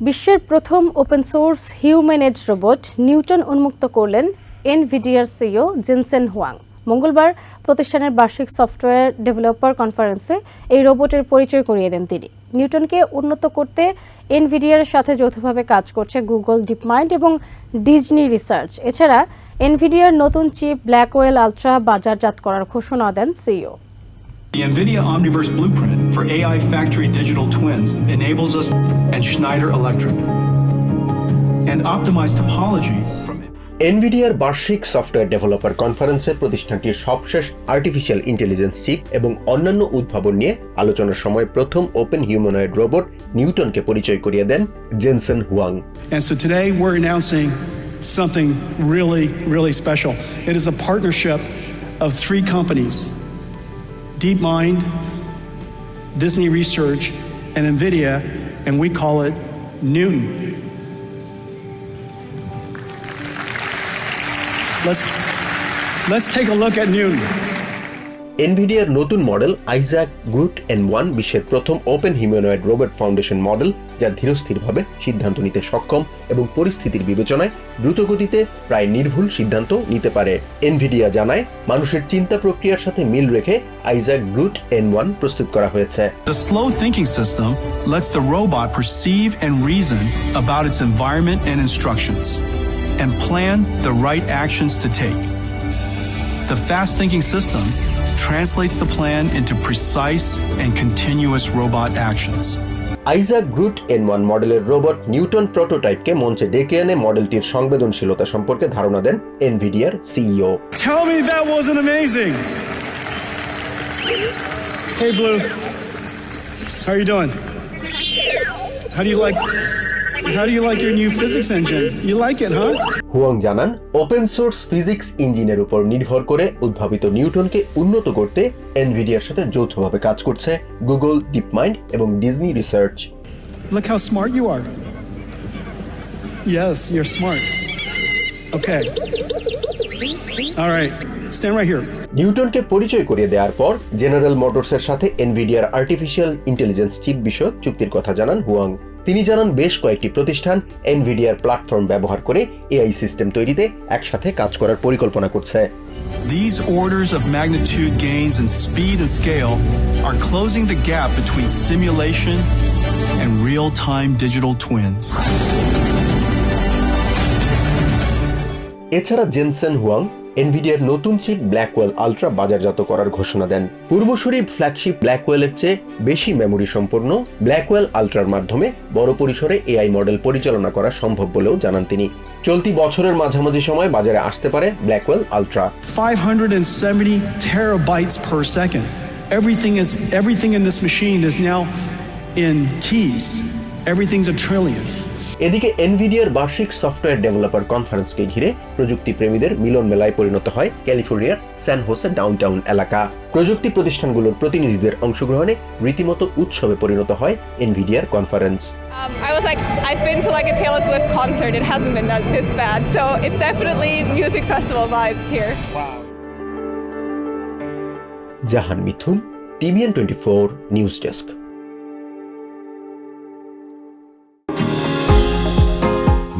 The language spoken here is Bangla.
বিশ্বের প্রথম open source human humanoid robot Newton উন্মুক্ত করলেন এনভিডিআর সিইও জিনসেন হুয়াং মঙ্গলবার প্রতিষ্ঠানের বার্ষিক সফটওয়্যার ডেভেলপার কনফারেন্সে এই রোবটের পরিচয় করিয়ে দেন তিনি। নিউটনকে উন্নত করতে এনভিডিআর সাথে যৌথভাবে কাজ করছে গুগল ডিপমাইন্ড এবং ডিজনি রিসার্চ এছাড়া এনভিডিআর নতুন চিপ ব্ল্যাকওয়েল আলট্রা বাজারজাত করার ঘোষণা দেন CEO The NVIDIA Omniverse Blueprint for AI Factory Digital Twins enables us and Schneider Electric and optimized topology from এনভিডিয়ার বার্ষিক সফটওয়্যার ডেভেলপার কনফারেন্সে প্রতিষ্ঠানটির সবশেষ আর্টিফিশিয়াল ইন্টেলিজেন্স চিপ এবং অন্যান্য উদ্ভাবন নিয়ে আলোচনার সময় প্রথম ওপেন হিউম্যানয়েড রোবট নিউটনকে পরিচয় করিয়ে দেন Jensen Huang And so today we're announcing something really, really special. It is a partnership of three companies DeepMind, Disney Research, and NVIDIA, and we call it Newton. Let's, let's take a look at Newton. এনভিডিয়ার নতুন model Isaac Groot N one বিশ্বের প্রথম open humanoid robot foundation model যা ধীরস্থিরভাবে সিদ্ধান্ত নিতে সক্ষম এবং পরিস্থিতির বিবেচনায় দ্রুতগতিতে প্রায় নির্ভুল সিদ্ধান্ত নিতে পারে এনভিডিয়া জানায়, মানুষের চিন্তা প্রক্রিয়ার সাথে মিল রেখে আইজাক গ্রুট এন ওয়ান প্রস্তুত করা হয়েছে The slow thinking system lets the robot perceive and reason about its environment and instructions, and plan the right actions to take. The fast thinking system translates the plan into precise and continuous robot actions. Isaac GR00T N one মডেলের রোবট নিউটন প্রোটোটাইপকে মঞ্চে ডেকে এনে মডেলটির সংবেদনশীলতা সম্পর্কে ধারণা দেন এনভিডিয়ার CEO Tell me that wasn't amazing. Hey, Blue. How are you doing? How do you like? How do you like your new physics engine? You like it, huh? Huang জানান ওপেন সোর্স ফিজিক্স ইঞ্জিনের উপর নির্ভর করে উদ্ভাবিত নিউটনকে উন্নত করতে এনভিডিয়ার সাথে যৌথভাবে কাজ করছে গুগল ডিপমাইন্ড এবং Disney research Look how smart you are. Yes, you're smart. Okay. All right. Stand right here. নিউটনকে পরিচয় করিয়ে দেওয়ার পর জেনারেল মোটরসের সাথে এনভিডিয়ার আর্টিফিশিয়াল ইন্টেলিজেন্স চিপ বিষয়ক চুক্তির কথা জানান হুয়াং তিনি জানান বেশ কয়েকটি প্রতিষ্ঠান এনভিডিয়ার প্ল্যাটফর্ম ব্যবহার করে এআই সিস্টেম তৈরিতে একসাথে কাজ করার পরিকল্পনা করছে These orders of magnitude gains in speed and scale are closing the gap between simulation and real time digital twins. এছাড়া জেনসেন হুয়াং এনভিডিয়ার নতুন চিপ ব্ল্যাকওয়েল আলট্রা বাজারজাত করার ঘোষণা দেন পূর্বসূরি ফ্ল্যাগশিপ ব্ল্যাকওয়েলের চেয়ে বেশি মেমোরি সম্পন্ন ব্ল্যাকওয়েল আলট্রার মাধ্যমে বড় পরিসরে এআই মডেল পরিচালনা করা সম্ভব বলেও জানান তিনি চলতি বছরের মাঝামাঝি সময় বাজারে আসতে পারে Blackwell ultra 570 terabytes per second. Everything is, everything in this machine is now in T's. Everything's a trillion. এদিকে এনভিডিয়ার বার্ষিক সফটওয়্যার ডেভেলপার কনফারেন্সকে ঘিরে প্রযুক্তি প্রেমীদের মিলন মেলায় পরিণত হয় ক্যালিফোর্নিয়ার স্যান হোসে ডাউনটাউন এলাকা প্রযুক্তি প্রতিষ্ঠানগুলোর প্রতিনিধিদের অংশগ্রহণে রীতিমতো উৎসবে পরিণত হয় এনভিডিয়ার conference Um, I was like, I've been to like a Taylor Swift concert. It hasn't been that this bad. So it's definitely music festival vibes here. Jahan Mithun TVN twenty four news desk